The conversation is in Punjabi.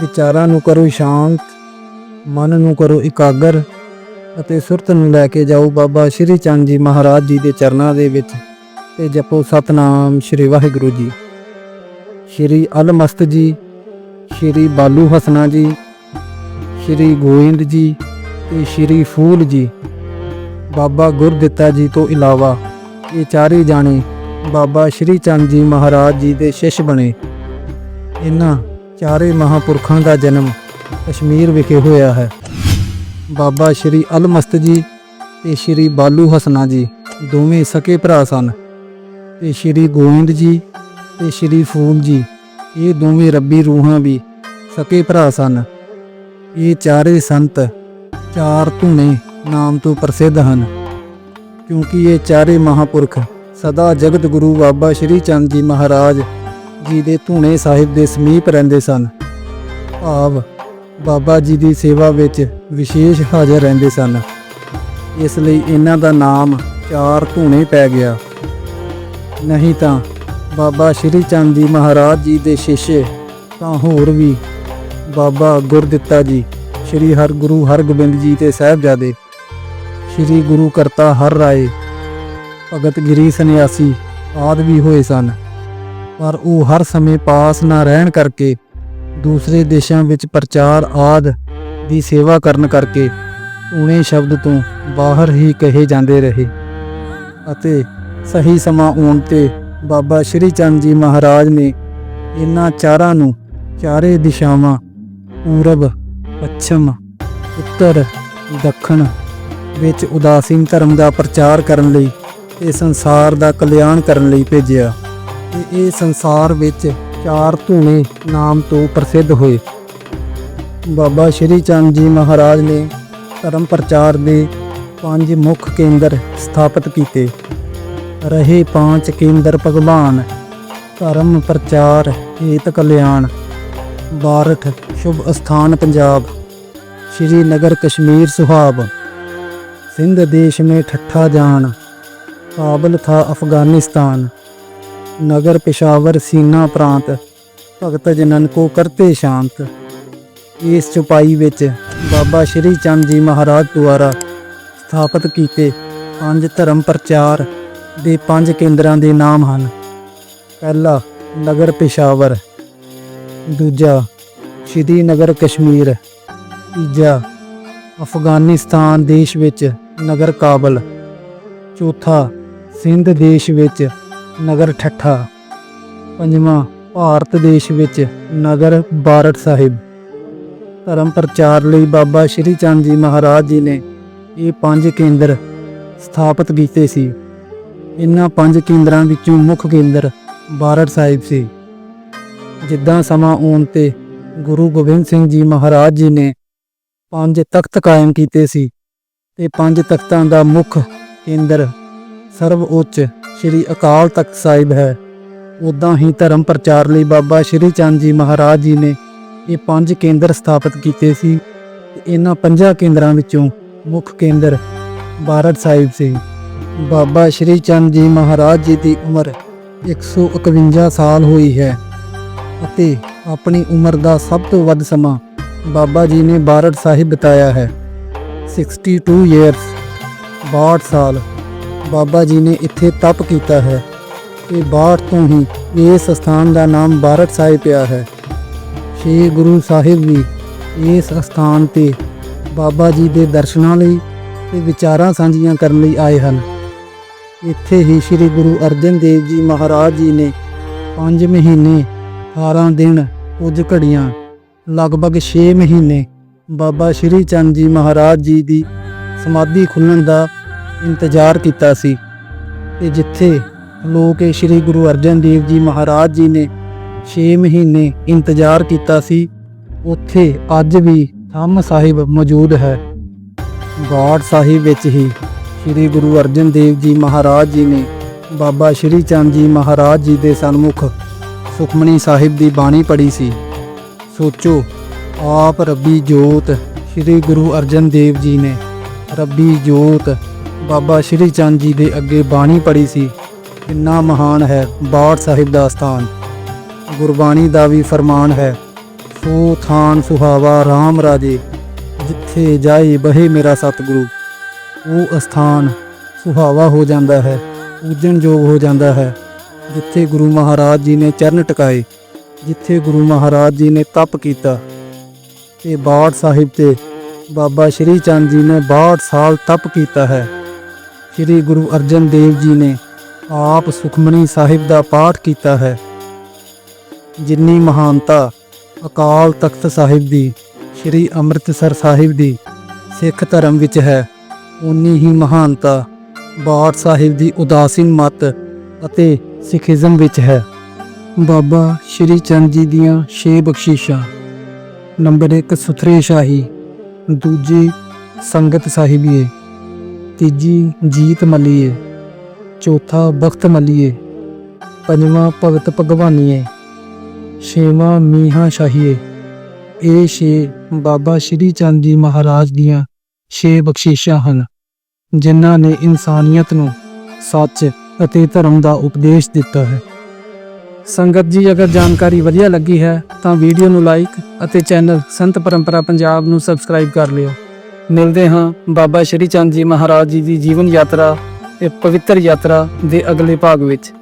ਵਿਚਾਰਾਂ ਨੂੰ ਕਰੋ ਸ਼ਾਂਤ, ਮਨ ਨੂੰ ਕਰੋ ਇਕਾਗਰ ਅਤੇ ਸੁਰਤ ਨੂੰ ਲੈ ਕੇ ਜਾਓ ਬਾਬਾ ਸ਼੍ਰੀ ਚੰਦ ਜੀ ਮਹਾਰਾਜ ਜੀ ਦੇ ਚਰਨਾਂ ਦੇ ਵਿੱਚ ਤੇ ਜਪੋ ਸਤਨਾਮ ਸ਼੍ਰੀ ਵਾਹਿਗੁਰੂ ਜੀ। ਸ਼੍ਰੀ ਅਲਮਸਤ ਜੀ, ਸ਼੍ਰੀ ਬਾਲੂ ਹਸਨਾ ਜੀ, ਸ਼੍ਰੀ ਗੋਇੰਦ ਜੀ ਤੇ ਸ਼੍ਰੀ ਫੂਲ ਜੀ। ਬਾਬਾ ਗੁਰਦਿੱਤਾ ਜੀ ਤੋਂ ਇਲਾਵਾ ਇਹ ਚਾਰੇ ਜਾਣੇ ਬਾਬਾ ਸ਼੍ਰੀ ਚੰਦ ਜੀ ਮਹਾਰਾਜ ਜੀ ਦੇ ਸ਼ਿਸ਼ ਬਣੇ। ਇਹਨਾਂ ਚਾਰੇ ਮਹਾਪੁਰਖਾਂ ਦਾ ਜਨਮ ਕਸ਼ਮੀਰ ਵਿਖੇ ਹੋਇਆ ਹੈ। ਬਾਬਾ ਸ਼੍ਰੀ ਅਲਮਸਤ ਜੀ ਤੇ ਸ਼੍ਰੀ ਬਾਲੂ ਹਸਨਾ ਜੀ ਦੋਵੇਂ ਸਕੇ ਭਰਾ ਸਨ। ਤੇ ਸ਼੍ਰੀ ਗੋਇੰਦ ਜੀ ਤੇ ਸ਼੍ਰੀ ਫੂਲ ਜੀ, ਇਹ ਦੋਵੇਂ ਰੱਬੀ ਰੂਹਾਂ ਵੀ ਸਕੇ ਭਰਾ ਸਨ। ਇਹ ਚਾਰੇ ਸੰਤ ਚਾਰ ਧੂਣੇ ਨਾਮ ਤੋਂ ਪ੍ਰਸਿੱਧ ਹਨ। ਕਿਉਂਕਿ ਇਹ ਚਾਰੇ ਮਹਾਪੁਰਖ ਸਦਾ ਜਗਤ ਗੁਰੂ ਬਾਬਾ ਸ਼੍ਰੀ ਚੰਦ ਜੀ ਮਹਾਰਾਜ ਜੀ ਦੇ ਧੂਣੇ ਸਾਹਿਬ ਦੇ ਸਮੀਪ ਰਹਿੰਦੇ ਸਨ। ਭਾਵ ਬਾਬਾ ਜੀ ਦੀ ਸੇਵਾ ਵਿੱਚ ਵਿਸ਼ੇਸ਼ ਹਾਜ਼ਰ ਰਹਿੰਦੇ ਸਨ। ਇਸ ਲਈ ਇਹਨਾਂ ਦਾ ਨਾਮ ਚਾਰ ਧੂਣੇ ਪੈ ਗਿਆ। ਨਹੀਂ ਤਾਂ ਬਾਬਾ ਸ਼੍ਰੀ ਚੰਦ ਜੀ ਮਹਾਰਾਜ ਜੀ ਦੇ ਸ਼ਿਸ਼ੇ ਤਾਂ ਹੋਰ ਵੀ ਬਾਬਾ ਗੁਰਦਿੱਤਾ ਜੀ, ਸ਼੍ਰੀ ਹਰ ਗੁਰੂ ਹਰਗੋਬਿੰਦ ਜੀ ਤੇ ਸਾਹਿਬਜ਼ਾਦੇ, ਸ਼੍ਰੀ ਗੁਰੂ ਕਰਤਾ ਹਰ ਰਾਏ, ਭਗਤ ਗਿਰੀ ਸੰਨਿਆਸੀ ਆਦ ਵੀ ਹੋਏ ਸਨ। ਪਰ ਉਹ ਹਰ ਸਮੇਂ ਪਾਸ ਨਾ ਰਹਿਣ ਕਰਕੇ ਦੂਸਰੇ ਦੇਸ਼ਾਂ ਵਿੱਚ ਪ੍ਰਚਾਰ ਆਦ ਦੀ ਸੇਵਾ ਕਰਨ ਕਰਕੇ ਧੂਣੇ ਸ਼ਬਦ ਤੋਂ ਬਾਹਰ ਹੀ ਕਹੇ ਜਾਂਦੇ ਰਹੇ। ਅਤੇ ਸਹੀ ਸਮਾਂ ਆਉਣ ਤੇ ਬਾਬਾ ਸ਼੍ਰੀ ਚੰਦ ਜੀ ਮਹਾਰਾਜ ਨੇ ਇਹਨਾਂ ਚਾਰਾਂ ਨੂੰ ਚਾਰੇ ਦਿਸ਼ਾਵਾਂ, ਪੂਰਬ, ਪੱਛਮ, ਉੱਤਰ, ਦੱਖਣ ਵਿੱਚ ਉਦਾਸੀਨ ਧਰਮ ਦਾ ਪ੍ਰਚਾਰ ਕਰਨ ਲਈ ਤੇ ਸੰਸਾਰ ਦਾ ਕਲਿਆਣ ਕਰਨ ਲਈ ਭੇਜਿਆ। ਤੇ ਇਹ ਸੰਸਾਰ ਵਿੱਚ ਚਾਰ ਧੂਣੇ ਨਾਮ ਤੋਂ ਪ੍ਰਸਿੱਧ ਹੋਏ। ਬਾਬਾ ਸ਼੍ਰੀ ਚੰਦ ਜੀ ਮਹਾਰਾਜ ਨੇ ਧਰਮ ਪ੍ਰਚਾਰ ਦੇ ਪੰਜ ਮੁੱਖ ਕੇਂਦਰ ਸਥਾਪਿਤ ਕੀਤੇ। ਰਹੇ ਪੰਜ ਕੇਂਦਰ ਭਗਵਾਨ, ਧਰਮ ਪ੍ਰਚਾਰ, ਹਿਤ ਕਲਿਆਣ, ਬਾਰਠ, ਸ਼ੁਭ ਅਸਥਾਨ ਪੰਜਾਬ, ਸ਼੍ਰੀ ਨਗਰ ਕਸ਼ਮੀਰ ਸੁਹਾਬ, ਸਿੰਧ ਦੇਸ਼ ਮੇ ਠੱਠਾ ਜਾਣ, ਕਾਬਲ ਥਾ ਅਫਗਾਨਿਸਤਾਨ। ਨਗਰ ਪੇਸ਼ਾਵਰ ਸੀਨਾ ਪ੍ਰਾਂਤ, ਭਗਤ ਜਨਨ ਕੋ ਕਰਤੇ ਸ਼ਾਂਤ। ਇਸ ਚੁਪਾਈ ਵਿੱਚ ਬਾਬਾ ਸ਼੍ਰੀ ਚੰਦ ਜੀ ਮਹਾਰਾਜ ਦੁਆਰਾ ਸਥਾਪਿਤ ਕੀਤੇ ਪੰਜ ਧਰਮ ਪ੍ਰਚਾਰ ਦੇ ਪੰਜ ਕੇਂਦਰਾਂ ਦੇ ਨਾਮ ਹਨ। ਪਹਿਲਾ, ਨਗਰ ਪੇਸ਼ਾਵਰ। ਦੂਜਾ, ਸ਼੍ਰੀ ਨਗਰ ਕਸ਼ਮੀਰ। ਤੀਜਾ, ਅਫਗਾਨਿਸਤਾਨ ਦੇਸ਼ ਵਿੱਚ ਨਗਰ ਕਾਬਲ। ਚੌਥਾ, ਸਿੰਧ ਦੇਸ਼ ਵਿੱਚ ਨਗਰ ਠੱਠਾ, ਪੰਜਵਾਂ ਭਾਰਤ ਦੇਸ਼ ਵਿੱਚ ਨਗਰ ਬਾਰਟ ਸਾਹਿਬ। ਧਰਮ ਪ੍ਰਚਾਰ ਲਈ ਬਾਬਾ ਸ਼੍ਰੀ ਚੰਦ ਜੀ ਮਹਾਰਾਜ ਜੀ ਨੇ ਇਹ ਪੰਜ ਕੇਂਦਰ ਸਥਾਪਿਤ ਕੀਤੇ ਸੀ। ਇਹਨਾਂ ਪੰਜ ਕੇਂਦਰਾਂ ਵਿੱਚੋਂ ਮੁੱਖ ਕੇਂਦਰ ਬਾਰਟ ਸਾਹਿਬ ਸੀ। ਜਿੱਦਾਂ ਸਮਾਂ ਆਉਣ ਤੇ ਗੁਰੂ ਗੋਬਿੰਦ ਸਿੰਘ ਜੀ ਮਹਾਰਾਜ ਜੀ ਨੇ ਪੰਜ ਤਖਤ ਕਾਇਮ ਕੀਤੇ ਸੀ ਤੇ ਪੰਜ ਤਖਤਾਂ ਦਾ ਮੁੱਖ ਕੇਂਦਰ ਸਰਵ ਉੱਚ ਸ੍ਰੀ ਅਕਾਲ ਤਖਤ ਸਾਹਿਬ ਹੈ। ਉਦਾਂ ਹੀ ਧਰਮ ਪ੍ਰਚਾਰ ਲਈ ਬਾਬਾ ਸ਼੍ਰੀ ਚੰਦ ਜੀ ਮਹਾਰਾਜ ਜੀ ਨੇ ਇਹ ਪੰਜ ਕੇਂਦਰ ਸਥਾਪਿਤ ਕੀਤੇ ਸੀ ਇਹਨਾਂ ਪੰਜਾਂ ਕੇਂਦਰਾਂ ਵਿੱਚੋਂ ਮੁੱਖ ਕੇਂਦਰ ਬਾਰਟ ਸਾਹਿਬ ਸੀ। ਬਾਬਾ ਸ਼੍ਰੀ ਚੰਦ ਜੀ ਮਹਾਰਾਜ ਜੀ ਦੀ ਉਮਰ 151 ਸਾਲ ਹੋਈ ਹੈ ਅਤੇ ਆਪਣੀ ਉਮਰ ਦਾ ਸਭ ਤੋਂ ਵੱਧ ਸਮਾਂ ਬਾਬਾ ਜੀ ਨੇ ਬਾਰਟ ਸਾਹਿਬ ਬਿਤਾਇਆ ਹੈ। 62 ਇਅਰਸ 62 ਸਾਲ। ਬਾਬਾ ਜੀ ਨੇ ਇੱਥੇ ਤਪ ਕੀਤਾ ਹੈ ਤੇ ਬਾਹਰ ਤੋਂ ਹੀ ਇਸ ਸਥਾਨ ਦਾ ਨਾਮ ਬਾਰਟ ਸਾਹਿਬ ਪਿਆ ਹੈ। ਸ਼੍ਰੀ ਗੁਰੂ ਸਾਹਿਬ ਵੀ ਇਸ ਸਥਾਨ ਤੇ ਬਾਬਾ ਜੀ ਦੇ ਦਰਸ਼ਨਾਂ ਲਈ ਤੇ ਵਿਚਾਰਾਂ ਸਾਂਝੀਆਂ ਕਰਨ ਲਈ ਆਏ ਹਨ। ਇੱਥੇ ਹੀ ਸ੍ਰੀ ਗੁਰੂ ਅਰਜਨ ਦੇਵ ਜੀ ਮਹਾਰਾਜ ਜੀ ਨੇ 5 ਮਹੀਨੇ 18 ਦਿਨ ਕੁਝ ਘੜੀਆਂ, ਲਗਭਗ 6 ਮਹੀਨੇ ਬਾਬਾ ਸ਼੍ਰੀ ਚੰਦ ਜੀ ਮਹਾਰਾਜ ਜੀ ਦੀ ਸਮਾਧੀ ਖੁੱਲਣ ਦਾ ਇੰਤਜ਼ਾਰ ਕੀਤਾ ਸੀ ਤੇ ਜਿੱਥੇ ਲੋਕ ਸ੍ਰੀ ਗੁਰੂ ਅਰਜਨ ਦੇਵ ਜੀ ਮਹਾਰਾਜ ਜੀ ਨੇ 6 ਮਹੀਨੇ ਇੰਤਜ਼ਾਰ ਕੀਤਾ ਸੀ, ਉੱਥੇ ਅੱਜ ਵੀ ਥੰਮ ਸਾਹਿਬ ਮੌਜੂਦ ਹੈ। ਗਾਡ ਸਾਹਿਬ ਵਿੱਚ ਹੀ ਸ੍ਰੀ ਗੁਰੂ ਅਰਜਨ ਦੇਵ ਜੀ ਮਹਾਰਾਜ ਜੀ ਨੇ ਬਾਬਾ ਸ਼੍ਰੀ ਚੰਦ ਜੀ ਮਹਾਰਾਜ ਜੀ ਦੇ ਸਨਮੁਖ ਸੁਖਮਣੀ ਸਾਹਿਬ ਦੀ ਬਾਣੀ ਪੜ੍ਹੀ ਸੀ। ਸੋਚੋ, ਆਪ ਰੱਬੀ ਜੋਤ ਸ੍ਰੀ ਗੁਰੂ ਅਰਜਨ ਦੇਵ ਜੀ ਨੇ, ਰੱਬੀ ਜੋਤ ਬਾਬਾ ਸ਼੍ਰੀ ਚੰਦ ਜੀ ਦੇ ਅੱਗੇ ਬਾਣੀ ਪੜ੍ਹੀ ਸੀ। ਕਿੰਨਾ ਮਹਾਨ ਹੈ ਬਾੜ ਸਾਹਿਬ ਦਾ ਸਥਾਨ। ਗੁਰਬਾਣੀ ਦਾ ਵੀ ਫਰਮਾਨ ਹੈ, ਸੋ ਥਾਨ ਸੁਹਾਵਾ RAM ਰਾਜੇ, ਜਿੱਥੇ ਜਾਏ ਬਹੇ ਮੇਰਾ ਸਤਿਗੁਰੂ। ਉਹ ਅਸਥਾਨ ਸੁਹਾਵਾ ਹੋ ਜਾਂਦਾ ਹੈ ਪੂਜਣਯੋਗ ਹੋ ਜਾਂਦਾ ਹੈ, ਜਿੱਥੇ ਗੁਰੂ ਮਹਾਰਾਜ ਜੀ ਨੇ ਚਰਨ ਟਿਕਾਏ, ਜਿੱਥੇ ਗੁਰੂ ਮਹਾਰਾਜ ਜੀ ਨੇ ਤਪ ਕੀਤਾ। ਤੇ ਬਾੜ ਸਾਹਿਬ ਤੇ ਬਾਬਾ ਸ਼੍ਰੀ ਚੰਦ ਜੀ ਨੇ 62 ਸਾਲ ਤਪ ਕੀਤਾ ਹੈ। ਸ਼੍ਰੀ ਗੁਰੂ ਅਰਜਨ ਦੇਵ ਜੀ ਨੇ ਆਪ ਸੁਖਮਨੀ ਸਾਹਿਬ ਦਾ ਪਾਠ ਕੀਤਾ ਹੈ। ਜਿੰਨੀ ਮਹਾਨਤਾ ਅਕਾਲ ਤਖਤ ਸਾਹਿਬ ਦੀ, ਸ਼੍ਰੀ ਅੰਮ੍ਰਿਤਸਰ ਸਾਹਿਬ ਦੀ ਸਿੱਖ ਧਰਮ ਵਿੱਚ ਹੈ ਉਨੀ ਹੀ ਮਹਾਨਤਾ ਬਾੜ ਸਾਹਿਬ ਦੀ ਉਦਾਸੀਨ ਮਤ ਅਤੇ ਸਿੱਖੀਜ਼ਮ ਵਿੱਚ ਹੈ। ਬਾਬਾ ਸ਼੍ਰੀ ਚੰਦ ਜੀ ਦੀਆਂ ਛੇ ਬਖਸ਼ਿਸ਼ਾਂ। ਨੰਬਰ 1 ਸੁਥਰੇ ਸ਼ਾਹੀ, ਦੂਜੀ ਸੰਗਤ ਸਾਹਿਬੀਏ। ਤੀਜੀ ਜੀਤ ਮੱਲੀਏ, ਚੌਥਾ ਬਖਤ ਮਲੀਏ, ਪੰਜਵਾਂ ਭਗਤ ਭਗਵਾਨੀਏ, ਛੇਵਾਂ ਮੀਹਾਂ ਸ਼ਾਹੀਏ। ਇਹ ਛੇ ਬਾਬਾ ਸ਼੍ਰੀ ਚੰਦ ਜੀ ਮਹਾਰਾਜ ਦੀਆਂ ਛੇ ਬਖਸ਼ਿਸ਼ਾਂ ਹਨ, ਜਿਨ੍ਹਾਂ ਨੇ ਇਨਸਾਨੀਅਤ ਨੂੰ ਸੱਚ ਅਤੇ ਧਰਮ ਦਾ ਉਪਦੇਸ਼ ਦਿੱਤਾ ਹੈ। ਸੰਗਤ ਜੀ, ਅਗਰ ਜਾਣਕਾਰੀ ਵਧੀਆ ਲੱਗੀ ਹੈ, ਤਾਂ ਵੀਡੀਓ ਨੂੰ ਲਾਈਕ ਅਤੇ ਚੈਨਲ ਸੰਤ ਪਰੰਪਰਾ ਪੰਜਾਬ ਨੂੰ ਸਬਸਕ੍ਰਾਈਬ ਕਰ ਲਿਓ। ਮਿਲਦੇ ਹਾਂ। ਬਾਬਾ ਸ਼੍ਰੀ ਚੰਦ ਜੀ ਮਹਾਰਾਜ ਜੀ ਦੀ ਜੀਵਨ ਯਾਤਰਾ, ਇਹ ਪਵਿੱਤਰ ਯਾਤਰਾ ਦੇ ਅਗਲੇ ਭਾਗ ਵਿੱਚ।